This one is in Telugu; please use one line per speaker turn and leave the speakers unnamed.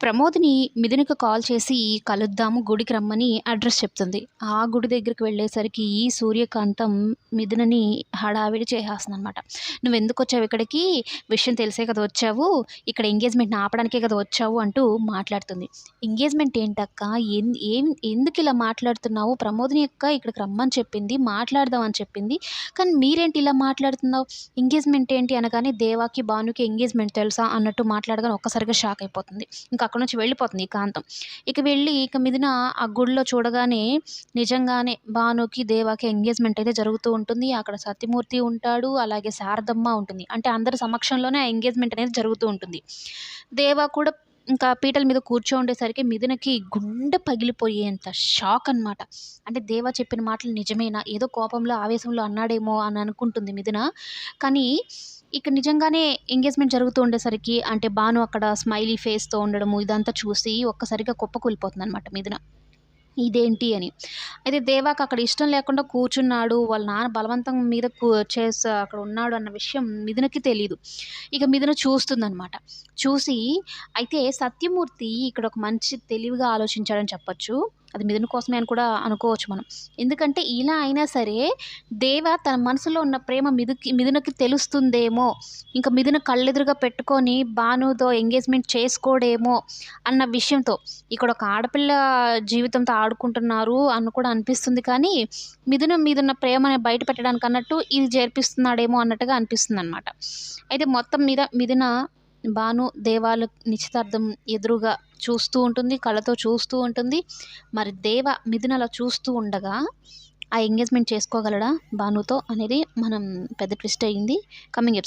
ప్రమోద్ని మిథునికి కాల్ చేసి కలుద్దాము గుడికి రమ్మని అడ్రస్ చెప్తుంది. ఆ గుడి దగ్గరికి వెళ్ళేసరికి ఈ సూర్యకాంతం మిథునని హడావిడి చేసేస్తుంది అనమాట నువ్వు ఎందుకు వచ్చావు ఇక్కడికి? విషయం తెలిసే కదా వచ్చావు. ఇక్కడ ఎంగేజ్మెంట్ని ఆపడానికే కదా వచ్చావు అంటూ మాట్లాడుతుంది. ఎంగేజ్మెంట్ ఏంటక్క? ఏం ఏం ఎందుకు ఇలా మాట్లాడుతున్నావు? ప్రమోదిని అక్క ఇక్కడికి రమ్మని చెప్పింది మాట్లాడదామని చెప్పింది. కానీ మీరేంటి ఇలా మాట్లాడుతున్నావు? ఎంగేజ్మెంట్ ఏంటి అనగానే దేవాకి భానుకి ఎంగేజ్మెంట్ తెలుసా అన్నట్టు మాట్లాడగానే ఒక్కసారిగా షాక్ అయిపోతుంది. ఇంకా అక్కడి నుంచి వెళ్ళిపోతుంది ఈ కాంతం ఇక వెళ్ళి ఇక మీదన ఆ గుడిలో చూడగానే నిజంగానే భానుకి దేవాకి ఎంగేజ్మెంట్ అయితే జరుగుతూ ఉంటుంది. అక్కడ సత్యమూర్తి ఉంటాడు అలాగే శారదమ్మ ఉంటుంది. అంటే అందరి సమక్షంలోనే ఆ ఎంగేజ్మెంట్ అనేది జరుగుతూ ఉంటుంది. దేవా కూడా ఇంకా పీటల మీద కూర్చో ఉండేసరికి మిథునకి గుండె పగిలిపోయేంత షాక్ అనమాట అంటే దేవా చెప్పిన మాటలు నిజమేనా? ఏదో కోపంలో ఆవేశంలో అన్నాడేమో అని అనుకుంటుంది మిథున కానీ ఇక నిజంగానే ఎంగేజ్మెంట్ జరుగుతూ ఉండేసరికి అంటే భాను అక్కడ స్మైలీ ఫేస్తో ఉండడము ఇదంతా చూసి ఒక్కసారిగా కుప్పకూలిపోతుంది అనమాట మీదన. ఇదేంటి అని. అయితే దేవాకి అక్కడ ఇష్టం లేకుండా కూర్చున్నాడు వాళ్ళ నాన్న బలవంతం మీద కూ చేసి అక్కడ ఉన్నాడు అన్న విషయం మిథునకి తెలియదు ఇక మిథున చూస్తుందనమాట చూసి అయితే సత్యమూర్తి ఇక్కడ ఒక మంచి తెలివిగా ఆలోచించాడని చెప్పొచ్చు. అది మిథున కోసమే అని కూడా అనుకోవచ్చు మనం. ఎందుకంటే ఇలా అయినా సరే దేవ తన మనసులో ఉన్న ప్రేమ మిథుకి మిథునకి తెలుస్తుందేమో ఇంకా మిథున కళ్ళెదురుగా పెట్టుకొని భానుతో ఎంగేజ్మెంట్ చేసుకోడేమో అన్న విషయంతో ఇక్కడ ఒక ఆడపిల్ల జీవితంతో ఆడుకుంటున్నారు అని కూడా అనిపిస్తుంది కానీ మిథున మీదున్న ప్రేమని బయట పెట్టడానికి అన్నట్టు ఇది జరిపిస్తున్నాడేమో అన్నట్టుగా అనిపిస్తుంది అనమాట అయితే మొత్తం మీద మిథున భాను దేవాల నిశ్చితార్థం ఎదురుగా చూస్తూ ఉంటుంది కళ్ళతో చూస్తూ ఉంటుంది. మరి దేవ మిథునలా చూస్తూ ఉండగా ఆ ఎంగేజ్మెంట్ చేసుకోగలడా భానుతో అనేది మనం పెద్ద ట్విస్ట్ అయ్యింది కమింగ్ ఎపిసోడ్.